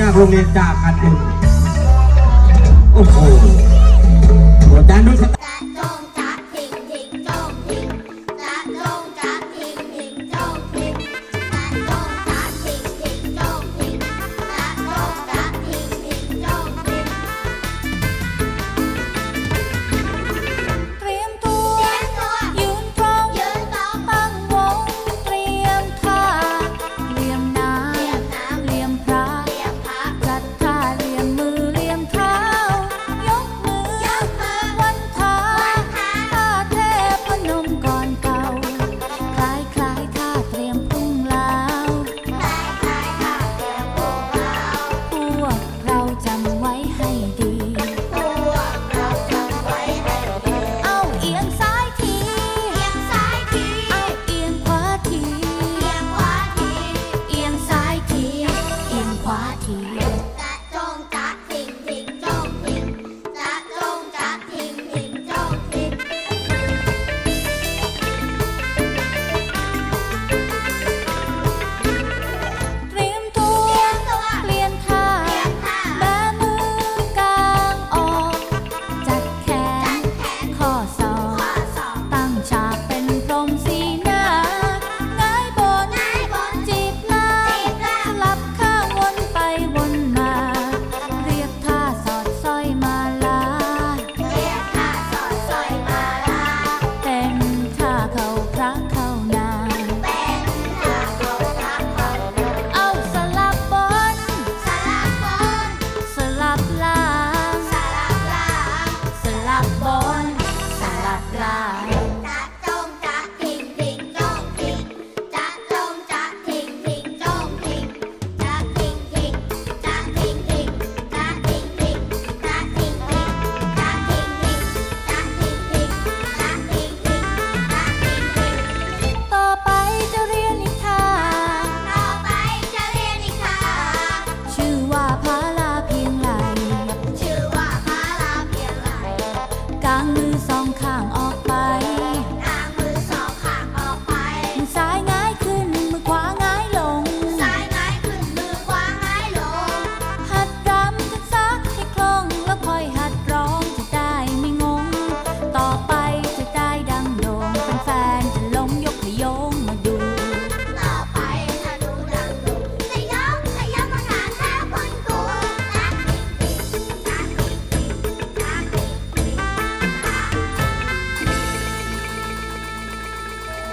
จากโรงเรียนจากกันบุญโอ้โหอาจารย์นุ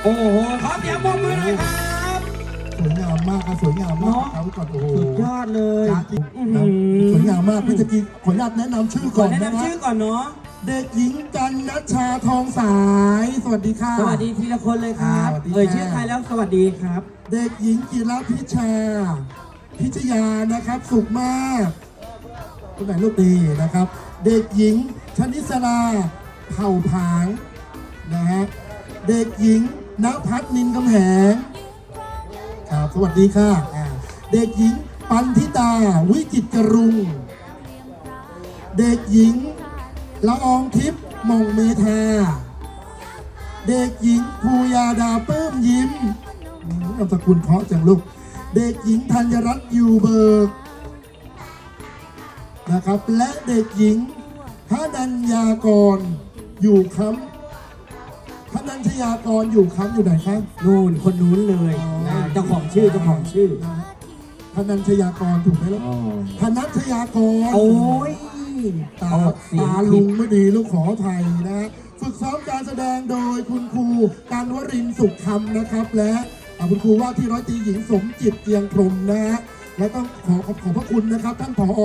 โอ้โหขอเสียงปรบมือหน่อยครับสวยงามมากครับสวยงามมากครับก่อนโอ้โหสุดยอดเลยจ้าจริงอื้อนะหือสวยงามมากพี่ตะกี้ขออนุญาตแนะนำชื่อขก่ออนแนะนะนำครัชื่อบก่อนเนาะเด็กหญิงจันนัชชาทองสาย สวัสดีค่ะ สวัสดีทีละคนเลยครับสวัสดีเอ่ยค่ะชื่อใครแล้วสวัสดีครับ เด็กหญิงจิรพิชา พิชยานะครับสุขมากคนไหนลูกดีนะครับ เด็กหญิงชนิสราเผ่าผางนะฮะเด็กหญิง ณพัฒนินกำแหงครับสวัสดีค่ะอ่าเด็กหญิงปันธิตาวิจิตรจรุง เด็กหญิงละอองทิพย์มองเมธาเด็กหญิงภูยาดาเปิ้มยิ้มนามสกุลเพาะจังลูก เด็กหญิงธัญรัตน์อยู่เบิกนะครับ และเด็กหญิงพนัญญากรอยู่คำ นัญชยากรอยู่คำอยู่ไหนครับ นู่นคนนู้นเลยนะเจ้าของชื่อเจ้าของชื่อพนัญชยากรถูกไหมลูกอ๋อพนัญชยากร โอ้ยตาออกเสียงตาผิลุดงไม่ดีลูกขออภัยนะฝึกซ้อมการแสดงโดยคุณครูการวรินทร์สุขคำนะครับ และอ่าคุณครูว่าที่ร้อยตรีหญิงสมจิตเจียงพรหมนะฮะและต้องขอขอบขอบพระคุณนะครับ ท่านผอ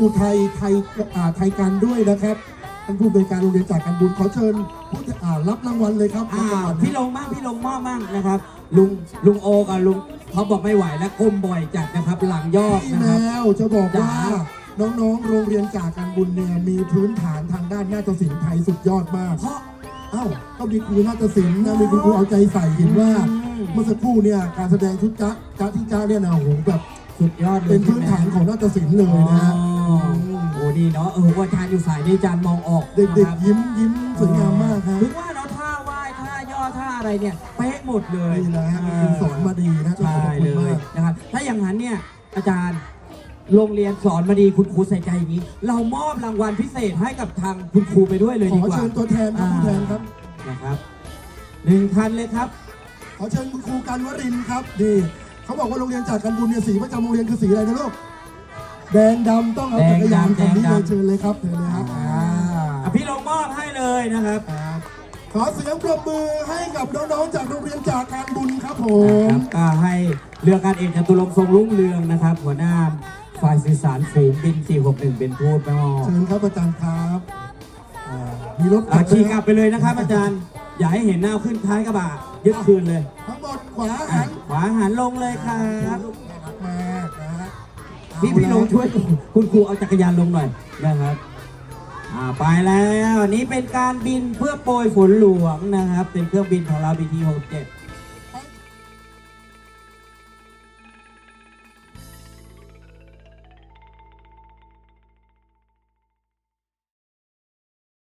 อุทัยไทยอ่าไทยกันด้วยนะครับ ท่านผู้บริการโรงเรียนจากการบุญขอเชิญผู้ที่อ่ารับรางวัลเลยครับอ้ารับรางววัลพี่ลงบ้างพี่ลงหม้อบ้างนะครับ ลุงลุงโอกับลุงเขาบอกไม่ไหวแล้วก้มบ่อยจัดนะครับ หลังยอกพี่นะแมครับ วจะบอกว่า จ๋น้องๆ โรงเรียนจากการบุญเนี่ยมีพื้นฐานทางด้านนาฏศิลป์ไทยสุดยอดมาก เพราะ เอ้าก็มีครูนาฏศิลป์นะมีคุณครูเอาใจใส่เห็นว่า อืม เมื่อสักครู่เนี่ยการแสดงชุดจ๊ะจ๊ะที่จ้าเนี่ยนะโอ้โหแบบสุดยอดเลยเป็นพื้นฐานของนาฏศิลป์เลยนะฮะอ๋อโอ้ ดีเนาะเออว่าอาจารย์อยู่สายนี้อาจารย์มองออกเด็กนะครับๆยิ้มยิ้มสวยงามมากครับถึงว่าเนาะท่าไหว้ท่าย่อท่าอะไรเนี่ยเป๊ะหมดเลยนี่แหละฮะคุณสอนมาดีนะต้องใช่ขอบคุเลณมายกนะครับถ้าอย่างนั้นเนี่ยอาจารย์โรงเรียนสอนมาดีคุณครูใส่ใจอย่างนี้ เรามอบรางวัลพิเศษให้กับทางคุณครูไปด้วยเลยขดีอกว่าเชิญตัวแทนครับผู้แทนครับ นะครับหนึ่งท่านเลยครับ ขอเชิญคุณครูกันวรินทร์ครับดีเขาบอกว่าโรงเรียนจากกันบุญเนี่ยสีประจำโรงเรียนคือสีอะไรนะลูก แดงดำต้องเอาจักรยานคันนี้เลยเชิญเลยครับเชิญเลยครับอ่าอะพี่ลงมอบให้เลยนะครับ ครับขอเสียงปรบมือให้กับน้องๆจากโรงเรียนจากการบุญครับผคม รับก็ให้เรือการเอกจตุรงค์ทรงรุ่งเรืองนะครับ หัวหน้าฝ่ายสื่อสารฝูงบิน 461 เป็นผู้ไปมอบเชิญครับอาจารย์ครับอ่ามีรถอะขี่กคลัรับบไปเลยนะครับอาจารย์ อย่าให้เห็นหน้าขึ้นท้ายกระบะยึดคืนเลย ทั้งหมดขวาอะหันขวาหันลงเลยครับ พี่พี่ลงช่วยคุณครูเอาจักรยานลงหน่อยนะครับอ่าไปแล้วอันนี้เป็นการบินเพื่อโปรยฝนหลวงนะครับ เป็นเครื่องบินของเรา BT 67